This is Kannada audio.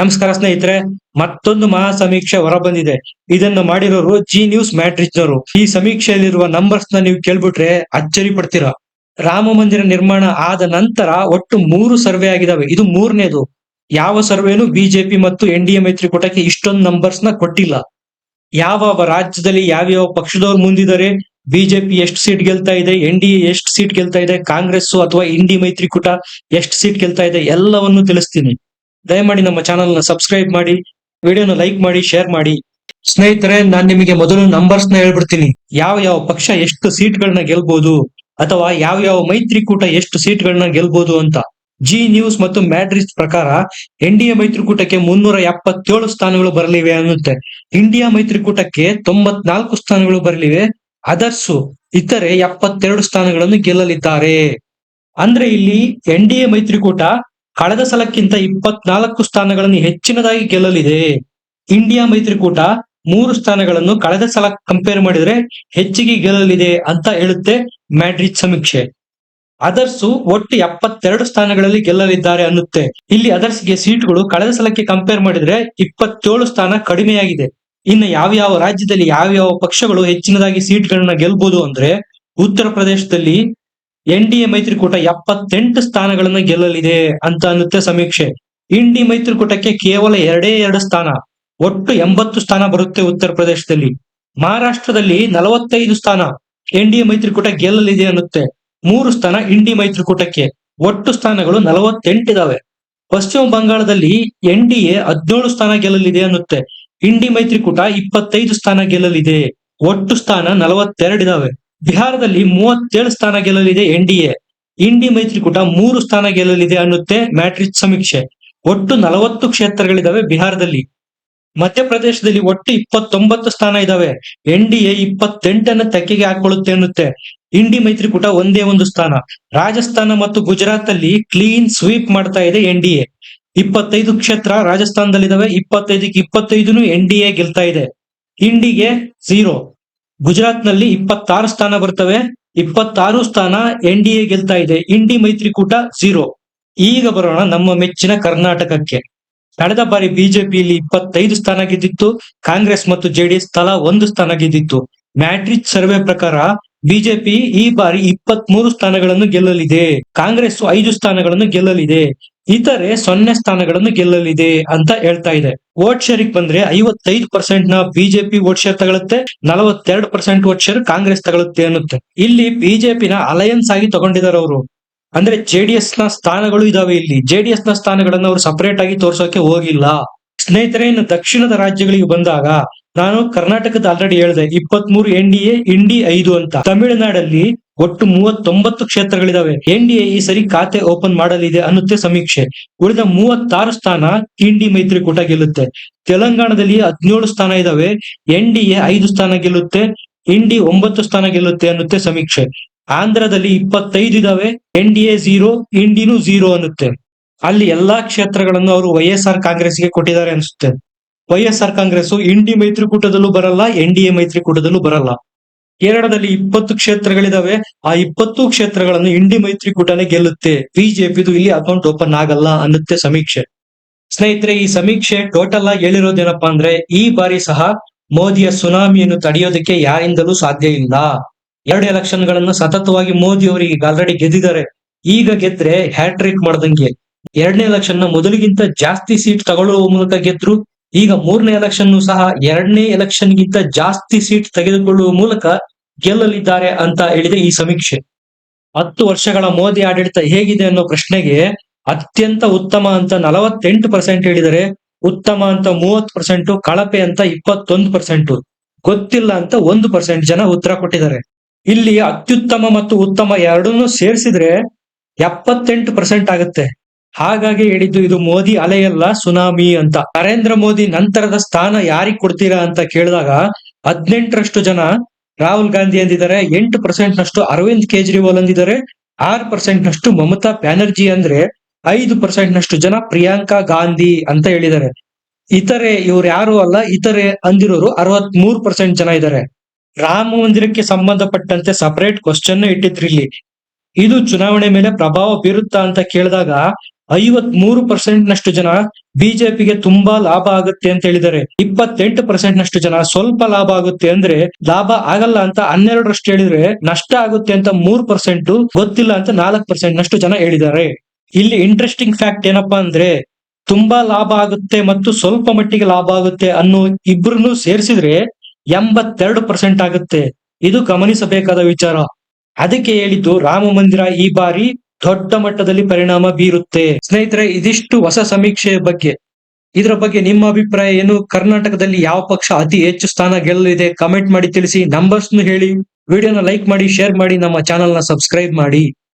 ನಮಸ್ಕಾರ ಸ್ನೇಹಿತರೆ, ಮತ್ತೊಂದು ಮಹಾ ಸಮೀಕ್ಷೆ ಹೊರಬಂದಿದೆ. ಇದನ್ನು ಮಾಡಿರೋರು ಜಿ ನ್ಯೂಸ್ ಮ್ಯಾಟ್ರಿಕ್ನವರು ಈ ಸಮೀಕ್ಷೆಯಲ್ಲಿರುವ ನಂಬರ್ಸ್ನ ನೀವು ಕೇಳ್ಬಿಟ್ರೆ ಅಚ್ಚರಿ ಪಡ್ತೀರಾ? ರಾಮ ಮಂದಿರ ನಿರ್ಮಾಣ ಆದ ನಂತರ ಒಟ್ಟು ಮೂರು ಸರ್ವೆ ಆಗಿದಾವೆ. ಇದು ಮೂರನೇದು. ಯಾವ ಸರ್ವೆನು ಬಿಜೆಪಿ ಮತ್ತು ಎನ್ ಡಿ ಎ ಮೈತ್ರಿಕೂಟಕ್ಕೆ ಇಷ್ಟೊಂದು ನಂಬರ್ಸ್ನ ಕೊಟ್ಟಿಲ್ಲ. ಯಾವ ರಾಜ್ಯದಲ್ಲಿ ಯಾವ್ಯಾವ ಪಕ್ಷದವ್ರು ಮುಂದಿದ್ದಾರೆ? ಬಿಜೆಪಿ ಎಷ್ಟು ಸೀಟ್ ಗೆಲ್ತಾ ಇದೆ? ಎನ್ ಡಿ ಎ ಎಷ್ಟು ಸೀಟ್ ಗೆಲ್ತಾ ಇದೆ? ಕಾಂಗ್ರೆಸ್ ಅಥವಾ ಇಂಡಿ ಮೈತ್ರಿಕೂಟ ಎಷ್ಟು ಸೀಟ್ ಗೆಲ್ತಾ ಇದೆ? ಎಲ್ಲವನ್ನು ತಿಳಿಸ್ತೀನಿ. ದಯಮಾಡಿ ನಮ್ಮ ಚಾನಲ್ನ ಸಬ್ಸ್ಕ್ರೈಬ್ ಮಾಡಿ ವಿಡಿಯೋನ ಲೈಕ್ ಮಾಡಿ ಶೇರ್ ಮಾಡಿ. ಸ್ನೇಹಿತರೆ, ನಾನ್ ನಿಮಗೆ ಮೊದಲು ನಂಬರ್ಸ್ನ ಹೇಳ್ಬಿಡ್ತೀನಿ. ಯಾವ ಯಾವ ಪಕ್ಷ ಎಷ್ಟು ಸೀಟ್ ಸೀಟ್ಗಳನ್ನ ಗೆಲ್ಬಹುದು ಅಥವಾ ಯಾವ ಯಾವ ಮೈತ್ರಿಕೂಟ ಎಷ್ಟು ಸೀಟ್ ಸೀಟ್ಗಳನ್ನ ಗೆಲ್ಬಹುದು ಅಂತ. ಜಿ ನ್ಯೂಸ್ ಮತ್ತು ಮ್ಯಾಡ್ರಿಸ್ ಪ್ರಕಾರ ಎನ್ ಡಿ ಎ ಮೈತ್ರಿಕೂಟಕ್ಕೆ ಮುನ್ನೂರ ಎಪ್ಪತ್ತೇಳು ಸ್ಥಾನಗಳು ಬರಲಿವೆ ಅನ್ನುತ್ತೆ. ಇಂಡಿಯಾ ಮೈತ್ರಿಕೂಟಕ್ಕೆ ತೊಂಬತ್ನಾಲ್ಕು ಸ್ಥಾನಗಳು ಬರಲಿವೆ. ಅದರ್ಸು ಇತರೆ ಎಪ್ಪತ್ತೆರಡು ಸ್ಥಾನಗಳನ್ನು ಗೆಲ್ಲಲಿದ್ದಾರೆ. ಅಂದ್ರೆ ಇಲ್ಲಿ ಎನ್ ಡಿ ಮೈತ್ರಿಕೂಟ ಕಳೆದ ಸಲಕ್ಕಿಂತ ಇಪ್ಪತ್ನಾಲ್ಕು ಸ್ಥಾನಗಳನ್ನು ಹೆಚ್ಚಿನದಾಗಿ ಗೆಲ್ಲಲಿದೆ. ಇಂಡಿಯಾ ಮೈತ್ರಿಕೂಟ ಮೂರು ಸ್ಥಾನಗಳನ್ನು ಕಳೆದ ಸಲ ಕಂಪೇರ್ ಮಾಡಿದ್ರೆ ಹೆಚ್ಚಿಗೆ ಗೆಲ್ಲಲಿದೆ ಅಂತ ಹೇಳುತ್ತೆ ಮ್ಯಾಡ್ರಿಡ್ ಸಮೀಕ್ಷೆ. ಅದರ್ಸು ಒಟ್ಟು ಎಪ್ಪತ್ತೆರಡು ಸ್ಥಾನಗಳಲ್ಲಿ ಗೆಲ್ಲಲಿದ್ದಾರೆ ಅನ್ನುತ್ತೆ. ಇಲ್ಲಿ ಅದರ್ಸ್ಗೆ ಸೀಟ್ಗಳು ಕಳೆದ ಸಲಕ್ಕೆ ಕಂಪೇರ್ ಮಾಡಿದ್ರೆ ಇಪ್ಪತ್ತೇಳು ಸ್ಥಾನ ಕಡಿಮೆಯಾಗಿದೆ. ಇನ್ನು ಯಾವ ಯಾವ ರಾಜ್ಯದಲ್ಲಿ ಯಾವ ಯಾವ ಪಕ್ಷಗಳು ಹೆಚ್ಚಿನದಾಗಿ ಸೀಟ್ಗಳನ್ನ ಗೆಲ್ಬಹುದು ಅಂದ್ರೆ ಉತ್ತರ ಪ್ರದೇಶದಲ್ಲಿ ಎನ್ ಡಿ ಎ ಮೈತ್ರಿಕೂಟ ಎಪ್ಪತ್ತೆಂಟು ಸ್ಥಾನಗಳನ್ನ ಗೆಲ್ಲಲಿದೆ ಅಂತ ಅನ್ನುತ್ತೆ ಸಮೀಕ್ಷೆ. ಇಂಡಿ ಮೈತ್ರಿಕೂಟಕ್ಕೆ ಕೇವಲ ಎರಡೇ ಎರಡು ಸ್ಥಾನ, ಒಟ್ಟು ಎಂಬತ್ತು ಸ್ಥಾನ ಬರುತ್ತೆ ಉತ್ತರ ಪ್ರದೇಶದಲ್ಲಿ. ಮಹಾರಾಷ್ಟ್ರದಲ್ಲಿ ನಲವತ್ತೈದು ಸ್ಥಾನ ಎನ್ ಡಿ ಎ ಮೈತ್ರಿಕೂಟ ಗೆಲ್ಲಲಿದೆ ಅನ್ನುತ್ತೆ. ಮೂರು ಸ್ಥಾನ ಇಂಡಿ ಮೈತ್ರಿಕೂಟಕ್ಕೆ, ಒಟ್ಟು ಸ್ಥಾನಗಳು ನಲವತ್ತೆಂಟಿದಾವೆ ಪಶ್ಚಿಮ ಬಂಗಾಳದಲ್ಲಿ ಎನ್ ಡಿ ಎ ಹದಿನೇಳು ಸ್ಥಾನ ಗೆಲ್ಲಲಿದೆ ಅನ್ನುತ್ತೆ. ಇಂಡಿ ಮೈತ್ರಿಕೂಟ ಇಪ್ಪತ್ತೈದು ಸ್ಥಾನ ಗೆಲ್ಲಲಿದೆ, ಒಟ್ಟು ಸ್ಥಾನ ನಲವತ್ತೆರಡಿದಾವೆ ಬಿಹಾರದಲ್ಲಿ ಮೂವತ್ತೇಳು ಸ್ಥಾನ ಗೆಲ್ಲಲಿದೆ ಎನ್ ಡಿ ಎ ಇಂಡಿ ಮೈತ್ರಿಕೂಟ ಮೂರು ಸ್ಥಾನ ಗೆಲ್ಲಲಿದೆ ಅನ್ನುತ್ತೆ ಮ್ಯಾಟ್ರಿಕ್ ಸಮೀಕ್ಷೆ. ಒಟ್ಟು ನಲವತ್ತು ಕ್ಷೇತ್ರಗಳಿದಾವೆ ಬಿಹಾರದಲ್ಲಿ. ಮಧ್ಯಪ್ರದೇಶದಲ್ಲಿ ಒಟ್ಟು ಇಪ್ಪತ್ತೊಂಬತ್ತು ಸ್ಥಾನ ಇದಾವೆ. ಎನ್ ಡಿ ಎ ಇಪ್ಪತ್ತೆಂಟನ್ನು ತೆಕ್ಕೆಗೆ ಹಾಕೊಳ್ಳುತ್ತೆ ಅನ್ನುತ್ತೆ. ಇಂಡಿ ಮೈತ್ರಿಕೂಟ ಒಂದೇ ಒಂದು ಸ್ಥಾನ. ರಾಜಸ್ಥಾನ ಮತ್ತು ಗುಜರಾತ್ ಅಲ್ಲಿ ಕ್ಲೀನ್ ಸ್ವೀಪ್ ಮಾಡ್ತಾ ಇದೆ ಎನ್ ಡಿ ಎ ಇಪ್ಪತ್ತೈದು ಕ್ಷೇತ್ರ ರಾಜಸ್ಥಾನದಲ್ಲಿದ್ದಾವೆ ಇಪ್ಪತ್ತೈದಕ್ಕೆ ಇಪ್ಪತ್ತೈದು ಎನ್ ಡಿ ಎ ಗೆಲ್ತಾ ಇದೆ. ಇಂಡಿಗೆ ಝೀರೋ. ಗುಜರಾತ್ನಲ್ಲಿ ಇಪ್ಪತ್ತಾರು ಸ್ಥಾನ ಬರ್ತವೆ. ಇಪ್ಪತ್ತಾರು ಸ್ಥಾನ ಎನ್ ಡಿ ಎ ಗೆಲ್ತಾ ಇದೆ. ಇಂಡಿ ಮೈತ್ರಿಕೂಟ ಝೀರೋ. ಈಗ ಬರೋಣ ನಮ್ಮ ಮೆಚ್ಚಿನ ಕರ್ನಾಟಕಕ್ಕೆ. ಕಳೆದ ಬಾರಿ ಬಿಜೆಪಿಯಲ್ಲಿ ಇಪ್ಪತ್ತೈದು ಸ್ಥಾನ ಗೆದ್ದಿತ್ತು. ಕಾಂಗ್ರೆಸ್ ಮತ್ತು ಜೆಡಿಎಸ್ ತಲಾ ಒಂದು ಸ್ಥಾನ ಗೆದ್ದಿತ್ತು. ಮ್ಯಾಟ್ರಿಕ್ ಸರ್ವೆ ಪ್ರಕಾರ ಬಿಜೆಪಿ ಈ ಬಾರಿ ಇಪ್ಪತ್ತ್ ಮೂರು ಸ್ಥಾನಗಳನ್ನು ಗೆಲ್ಲಲಿದೆ. ಕಾಂಗ್ರೆಸ್ ಐದು ಸ್ಥಾನಗಳನ್ನು ಗೆಲ್ಲಲಿದೆ. ಇತರೆ ಸೊನ್ನೆ ಸ್ಥಾನಗಳನ್ನು ಗೆಲ್ಲಲಿದೆ ಅಂತ ಹೇಳ್ತಾ ಇದೆ. ವೋಟ್ ಶೇರಿಗೆ ಬಂದ್ರೆ ಐವತ್ತೈದು ಪರ್ಸೆಂಟ್ನ ಬಿಜೆಪಿ ವೋಟ್ ಶೇರ್ ತಗೊಳುತ್ತೆ, ನಲವತ್ತೆರಡು ಪರ್ಸೆಂಟ್ ವೋಟ್ ಶೇರ್ ಕಾಂಗ್ರೆಸ್ ತಗೊಳುತ್ತೆ ಅನ್ನುತ್ತೆ. ಇಲ್ಲಿ ಬಿಜೆಪಿನ ಅಲಯನ್ಸ್ ಆಗಿ ತಗೊಂಡಿದ್ದಾರೆ ಅವರು. ಅಂದ್ರೆ ಜೆಡಿಎಸ್ನ ಸ್ಥಾನಗಳು ಇದಾವೆ ಇಲ್ಲಿ. ಜೆಡಿಎಸ್ನ ಸ್ಥಾನಗಳನ್ನು ಅವರು ಸಪರೇಟ್ ಆಗಿ ತೋರ್ಸೋಕೆ ಹೋಗಿಲ್ಲ. ಸ್ನೇಹಿತರೆ, ಇನ್ನು ದಕ್ಷಿಣದ ರಾಜ್ಯಗಳಿಗೆ ಬಂದಾಗ ನಾನು ಕರ್ನಾಟಕದ ಆಲ್ರೆಡಿ ಹೇಳಿದೆ ಇಪ್ಪತ್ತ್ ಮೂರು ಎನ್ ಡಿ ಎ ಇಂಡಿ ಐದು ಅಂತ. ತಮಿಳುನಾಡಲ್ಲಿ ಒಟ್ಟು ಮೂವತ್ತೊಂಬತ್ತು ಕ್ಷೇತ್ರಗಳಿದಾವೆ. ಎನ್ ಡಿ ಎ ಈ ಸರಿ ಖಾತೆ ಓಪನ್ ಮಾಡಲಿದೆ ಅನ್ನುತ್ತೆ ಸಮೀಕ್ಷೆ. ಉಳಿದ ಮೂವತ್ತಾರು ಸ್ಥಾನ ಇಂಡಿ ಮೈತ್ರಿಕೂಟ ಗೆಲ್ಲುತ್ತೆ. ತೆಲಂಗಾಣದಲ್ಲಿ ಹದಿನೇಳು ಸ್ಥಾನ ಇದಾವೆ. ಎನ್ ಡಿ ಎ ಐದು ಸ್ಥಾನ ಗೆಲ್ಲುತ್ತೆ. ಇಂಡಿ ಒಂಬತ್ತು ಸ್ಥಾನ ಗೆಲ್ಲುತ್ತೆ ಅನ್ನುತ್ತೆ ಸಮೀಕ್ಷೆ. ಆಂಧ್ರದಲ್ಲಿ ಇಪ್ಪತ್ತೈದು ಇದಾವೆ. ಎನ್ ಡಿ ಎ ಝೀರೋ ಇಂಡಿನೂ ಝೀರೋ ಅನ್ನುತ್ತೆ. ಅಲ್ಲಿ ಎಲ್ಲಾ ಕ್ಷೇತ್ರಗಳನ್ನು ಅವರು ವೈ ಎಸ್ ಆರ್ ಕಾಂಗ್ರೆಸ್ಗೆ ಕೊಟ್ಟಿದ್ದಾರೆ ಅನ್ಸುತ್ತೆ. Y S R Congress INDI ಮೈತ್ರಿಕೂಟದಲ್ಲೂ ಬರಲ್ಲ, ಎನ್ ಡಿ ಎ ಮೈತ್ರಿಕೂಟದಲ್ಲೂ ಬರಲ್ಲ. ಕೇರಳದಲ್ಲಿ ಇಪ್ಪತ್ತು ಕ್ಷೇತ್ರಗಳಿದಾವೆ. ಆ ಇಪ್ಪತ್ತು ಕ್ಷೇತ್ರಗಳನ್ನು ಇಂಡಿ ಮೈತ್ರಿಕೂಟನೇ ಗೆಲ್ಲುತ್ತೆ. ಬಿಜೆಪಿದು ಇಲ್ಲಿ ಅಕೌಂಟ್ ಓಪನ್ ಆಗಲ್ಲ ಅನ್ನುತ್ತೆ ಸಮೀಕ್ಷೆ. ಸ್ನೇಹಿತರೆ, ಈ ಸಮೀಕ್ಷೆ ಟೋಟಲ್ ಆಗಿ ಹೇಳಿರೋದೇನಪ್ಪಾ ಅಂದ್ರೆ, ಈ ಬಾರಿ ಸಹ ಮೋದಿಯ ಸುನಾಮಿಯನ್ನು ತಡೆಯೋದಕ್ಕೆ ಯಾರಿಂದಲೂ ಸಾಧ್ಯ ಇಲ್ಲ. ಎರಡು ಎಲೆಕ್ಷನ್ಗಳನ್ನು ಸತತವಾಗಿ ಮೋದಿ ಅವರಿಗೆ ಆಲ್ರೆಡಿ ಗೆದ್ದಿದ್ದಾರೆ. ಈಗ ಗೆದ್ರೆ ಹ್ಯಾಟ್ರಿಕ್ ಮಾಡ್ದಂಗೆ. ಎರಡನೇ ಎಲೆಕ್ಷನ್ನ ಮೊದಲಿಗಿಂತ ಜಾಸ್ತಿ ಸೀಟ್ ತಗೊಳ್ಳುವ ಮೂಲಕ ಗೆದ್ರು. ಈಗ ಮೂರನೇ ಎಲೆಕ್ಷನ್ ಸಹ ಎರಡನೇ ಎಲೆಕ್ಷನ್ ಗಿಂತ ಜಾಸ್ತಿ ಸೀಟ್ ತೆಗೆದುಕೊಳ್ಳುವ ಮೂಲಕ ಗೆಲ್ಲಲಿದ್ದಾರೆ ಅಂತ ಹೇಳಿದೆ ಈ ಸಮೀಕ್ಷೆ. ಹತ್ತು ವರ್ಷಗಳ ಮೋದಿ ಆಡಳಿತ ಹೇಗಿದೆ ಅನ್ನೋ ಪ್ರಶ್ನೆಗೆ ಅತ್ಯಂತ ಉತ್ತಮ ಅಂತ ನಲವತ್ತೆಂಟು ಪರ್ಸೆಂಟ್ ಹೇಳಿದರೆ ಉತ್ತಮ ಅಂತ ಮೂವತ್ ಪರ್ಸೆಂಟ್ ಕಳಪೆ ಅಂತ ಇಪ್ಪತ್ತೊಂದು ಪರ್ಸೆಂಟ್ ಗೊತ್ತಿಲ್ಲ ಅಂತ ಒಂದು ಪರ್ಸೆಂಟ್ ಜನ ಉತ್ತರ ಕೊಟ್ಟಿದ್ದಾರೆ. ಇಲ್ಲಿ ಅತ್ಯುತ್ತಮ ಮತ್ತು ಉತ್ತಮ ಎರಡನ್ನೂ ಸೇರಿಸಿದ್ರೆ ಎಪ್ಪತ್ತೆಂಟು ಪರ್ಸೆಂಟ್ ಆಗುತ್ತೆ. ಹಾಗಾಗಿ ಹೇಳಿದ್ದು, ಇದು ಮೋದಿ ಅಲೆಯಲ್ಲ ಸುನಾಮಿ ಅಂತ. ನರೇಂದ್ರ ಮೋದಿ ನಂತರದ ಸ್ಥಾನ ಯಾರಿಗ್ ಕೊಡ್ತೀರಾ ಅಂತ ಕೇಳಿದಾಗ, ಹದಿನೆಂಟರಷ್ಟು ಜನ ರಾಹುಲ್ ಗಾಂಧಿ ಅಂದಿದ್ದಾರೆ, ಎಂಟು ಪರ್ಸೆಂಟ್ ನಷ್ಟು ಅರವಿಂದ್ ಕೇಜ್ರಿವಾಲ್ ಅಂದಿದ್ದಾರೆ, ಆರು ಪರ್ಸೆಂಟ್ ನಷ್ಟು ಮಮತಾ ಬ್ಯಾನರ್ಜಿ ಅಂದ್ರೆ ಐದು ಪರ್ಸೆಂಟ್ ನಷ್ಟು ಜನ ಪ್ರಿಯಾಂಕಾ ಗಾಂಧಿ ಅಂತ ಹೇಳಿದ್ದಾರೆ. ಇತರೆ ಇವ್ರು ಯಾರು ಅಲ್ಲ, ಇತರೆ ಅಂದಿರೋರು ಅರವತ್ ಮೂರ್ ಪರ್ಸೆಂಟ್ ಜನ ಇದ್ದಾರೆ. ರಾಮ ಮಂದಿರಕ್ಕೆ ಸಂಬಂಧಪಟ್ಟಂತೆ ಸಪರೇಟ್ ಕ್ವಶನ್ ಇಟ್ಟಿದ್ರು ಇಲ್ಲಿ. ಇದು ಚುನಾವಣೆ ಮೇಲೆ ಪ್ರಭಾವ ಬೀರುತ್ತಾ ಅಂತ ಕೇಳಿದಾಗ ಐವತ್ ಮೂರು ಪರ್ಸೆಂಟ್ ನಷ್ಟು ಜನ ಬಿಜೆಪಿಗೆ ತುಂಬಾ ಲಾಭ ಆಗುತ್ತೆ ಅಂತ ಹೇಳಿದ್ದಾರೆ. ಇಪ್ಪತ್ತೆಂಟು ಪರ್ಸೆಂಟ್ ನಷ್ಟು ಜನ ಸ್ವಲ್ಪ ಲಾಭ ಆಗುತ್ತೆ ಅಂದ್ರೆ ಲಾಭ ಆಗಲ್ಲ ಅಂತ ಹನ್ನೆರಡರಷ್ಟು ಹೇಳಿದ್ರೆ ನಷ್ಟ ಆಗುತ್ತೆ ಅಂತ ಮೂರ್ ಪರ್ಸೆಂಟ್ ಗೊತ್ತಿಲ್ಲ ಅಂತ ನಾಲ್ಕು ಪರ್ಸೆಂಟ್ ನಷ್ಟು ಜನ ಹೇಳಿದ್ದಾರೆ. ಇಲ್ಲಿ ಇಂಟ್ರೆಸ್ಟಿಂಗ್ ಫ್ಯಾಕ್ಟ್ ಏನಪ್ಪಾ ಅಂದ್ರೆ ತುಂಬಾ ಲಾಭ ಆಗುತ್ತೆ ಮತ್ತು ಸ್ವಲ್ಪ ಮಟ್ಟಿಗೆ ಲಾಭ ಆಗುತ್ತೆ ಅನ್ನೋ ಇಬ್ಬರನ್ನು ಸೇರಿಸಿದ್ರೆ ಎಂಬತ್ತೆರಡು ಪರ್ಸೆಂಟ್ ಆಗುತ್ತೆ. ಇದು ಗಮನಿಸಬೇಕಾದ ವಿಚಾರ. ಅದಕ್ಕೆ ಹೇಳಿದ್ದು ರಾಮ ಮಂದಿರ ಈ ಬಾರಿ ದೊಡ್ಡ ಮಟ್ಟದಲ್ಲಿ ಪರಿಣಾಮ ಬೀರುತ್ತೆ. ಸ್ನೇಹಿತರೆ, ಇದಿಷ್ಟು ಹೊಸ ಸಮೀಕ್ಷೆಯ ಬಗ್ಗೆ. ಇದರ ಬಗ್ಗೆ ನಿಮ್ಮ ಅಭಿಪ್ರಾಯ ಏನು? ಕರ್ನಾಟಕದಲ್ಲಿ ಯಾವ ಪಕ್ಷ ಅತಿ ಹೆಚ್ಚು ಸ್ಥಾನ ಗೆಲ್ಲಲಿದೆ? ಕಮೆಂಟ್ ಮಾಡಿ ತಿಳಿಸಿ. ನಂಬರ್ಸ್ ಹೇಳಿ. ವಿಡಿಯೋನ ಲೈಕ್ ಮಾಡಿ ಶೇರ್ ಮಾಡಿ. ನಮ್ಮ ಚಾನೆಲ್ನ ಸಬ್ಸ್ಕ್ರೈಬ್ ಮಾಡಿ.